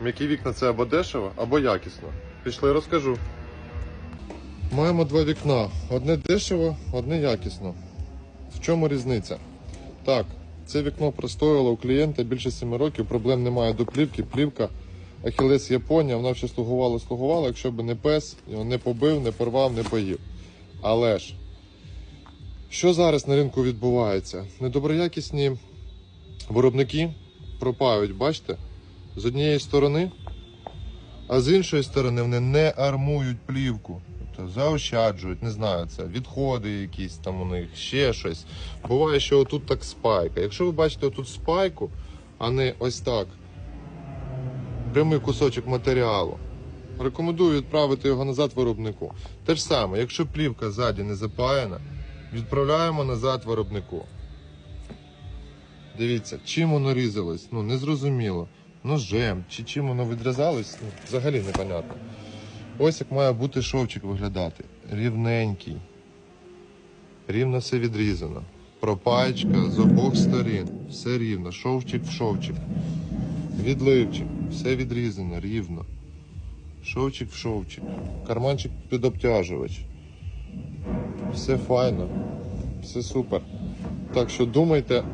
М'які вікна це або дешево, або якісно. Пішли, розкажу. Маємо два вікна. Одне дешево, одне якісно. В чому різниця? Так, це вікно простояло у клієнта більше 7 років, проблем немає до плівки. Плівка Ахілес Японія, вона ще слугувала, слугувала, якщо б не пес, його не побив, не порвав, не поїв. Але ж, що зараз на ринку відбувається? Недоброякісні виробники пропають, бачите, з однієї сторони, а з іншої сторони вони не армують плівку. Тобто заощаджують, не знаю, це відходи якісь там у них, ще щось. Буває, що отут так спайка. Якщо ви бачите отут спайку, а не ось так, прямий кусочок матеріалу, рекомендую відправити його назад виробнику. Те ж саме, якщо плівка ззаді не запаяна, відправляємо назад виробнику. Дивіться, чим воно різалось, ну незрозуміло. Ножем чи чим воно відрізалось, ну, взагалі непонятно. Ось як має бути шовчик виглядати. Рівненький. Рівно все відрізано. Пропаєчка з обох сторін. Все рівно. Шовчик в шовчик. Відливчик. Все відрізано, рівно. Шовчик в шовчик. Карманчик під обтяжувач. Все файно. Все супер. Так що думайте